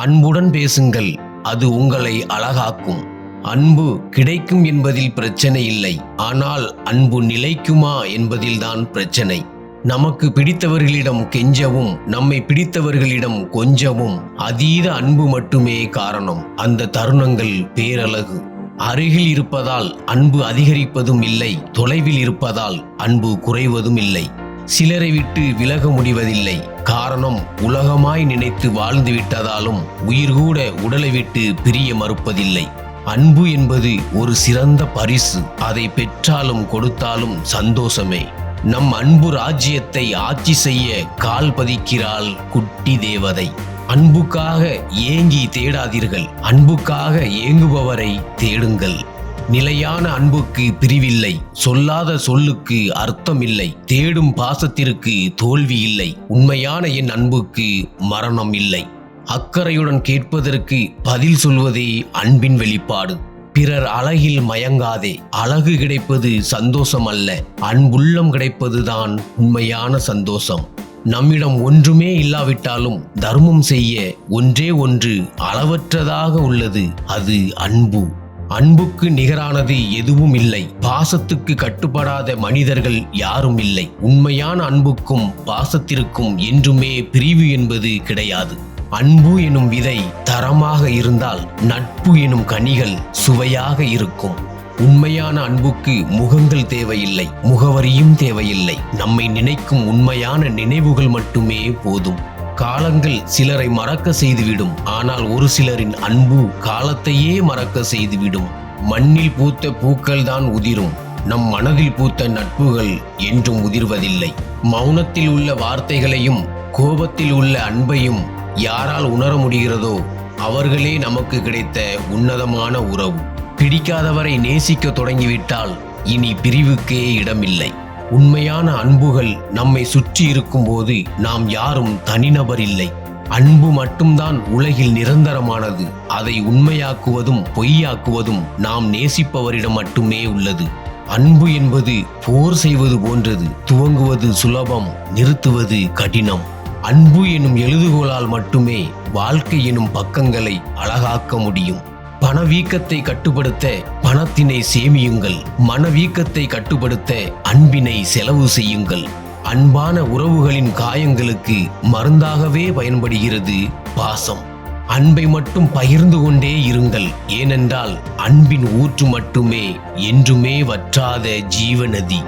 அன்புடன் பேசுங்கள் அது உங்களை அழகாக்கும். அன்பு கிடைக்கும் என்பதில் பிரச்சனை இல்லை ஆனால் அன்பு நிலைக்குமா என்பதில்தான் பிரச்சனை. நமக்கு பிடித்தவர்களிடம் கெஞ்சவும் நம்மை பிடித்தவர்களிடம் கொஞ்சவும் அதீத அன்பு மட்டுமே காரணம். அந்த தருணங்கள் பேரழகு. அருகில் இருப்பதால் அன்பு அதிகரிப்பதும் இல்லை தொலைவில் இருப்பதால் அன்பு குறைவதும் இல்லை. சிலரை விட்டு விலக முடிவதில்லை. காரணம் உலகமாய் நினைத்து வாழ்ந்து விட்டதாலும் உயிர் கூட உடலை விட்டு பிரிய மறுப்பதில்லை. அன்பு என்பது ஒரு சிறந்த பரிசு. அதை பெற்றாலும் கொடுத்தாலும் சந்தோஷமே. நம் அன்பு ராஜ்யத்தை ஆட்சி செய்ய கால் பதிக்கிறாள் குட்டி தேவதை. அன்புக்காக ஏங்கி தேடாதீர்கள். அன்புக்காக ஏங்குபவரை தேடுங்கள். நிலையான அன்புக்கு பிரிவில்லை. சொல்லாத சொல்லுக்கு அர்த்தம் இல்லை தேடும் பாசத்திற்கு தோல்வி இல்லை உண்மையான என் அன்புக்கு மரணம் இல்லை அக்கறையுடன் கேட்பதற்கு பதில் சொல்வதே அன்பின் வெளிப்பாடு. பிறர் அழகில் மயங்காதே. அழகு கிடைப்பது சந்தோஷம் அல்ல அன்புள்ளம் கிடைப்பதுதான் உண்மையான சந்தோஷம். நம்மிடம் ஒன்றுமே இல்லாவிட்டாலும் தர்மம் செய்ய ஒன்றே ஒன்று அளவற்றதாக உள்ளது. அது அன்பு. அன்புக்கு நிகரானது எதுவும் இல்லை. பாசத்துக்கு கட்டுப்படாத மனிதர்கள் யாரும் இல்லை. உண்மையான அன்புக்கும் பாசத்திற்கும் என்றுமே பிரிவு என்பது கிடையாது. அன்பு எனும் விதை தரமாக இருந்தால் நட்பு எனும் கனிகள் சுவையாக இருக்கும். உண்மையான அன்புக்கு முகங்கள் தேவையில்லை. முகவரியும் தேவையில்லை. நம்மை நினைக்கும் உண்மையான நினைவுகள் மட்டுமே போதும். காலங்கள் சிலரை மறக்க செய்துவிடும். ஆனால் ஒரு சிலரின் அன்பு காலத்தையே மறக்க செய்துவிடும். மண்ணில் பூத்த பூக்கள் தான் உதிரும். நம் மனதில் பூத்த நட்புகள் என்றும் உதிர்வதில்லை. மௌனத்தில் உள்ள வார்த்தைகளையும் கோபத்தில் உள்ள அன்பையும் யாரால் உணர முடிகிறதோ அவர்களே நமக்கு கிடைத்த உன்னதமான உறவு. பிடிக்காதவரை நேசிக்க தொடங்கிவிட்டால் இனி பிரிவுக்கே இடமில்லை. உண்மையான அன்புகள் நம்மை சுற்றி இருக்கும்போது நாம் யாரும் தனிநபர் இல்லை. அன்பு மட்டும்தான் உலகில் நிரந்தரமானது. அதை உண்மையாக்குவதும் பொய்யாக்குவதும் நாம் நேசிப்பவரிடம் மட்டுமே உள்ளது. அன்பு என்பது போர் செய்வது போன்றது. துவங்குவது சுலபம் நிறுத்துவது கடினம். அன்பு எனும் எழுதுகோளால் மட்டுமே வாழ்க்கை எனும் பக்கங்களை அழகாக்க முடியும். பணவீக்கத்தை கட்டுப்படுத்த பணத்தினை சேமியுங்கள். மனவீக்கத்தை கட்டுப்படுத்த அன்பினை செலவு செய்யுங்கள். அன்பான உறவுகளின் காயங்களுக்கு மருந்தாகவே பயன்படுகிறது பாசம். அன்பை மட்டும் பகிர்ந்து கொண்டே இருங்கள். ஏனென்றால் அன்பின் ஊற்று மட்டுமே என்றுமே வற்றாத ஜீவநதி.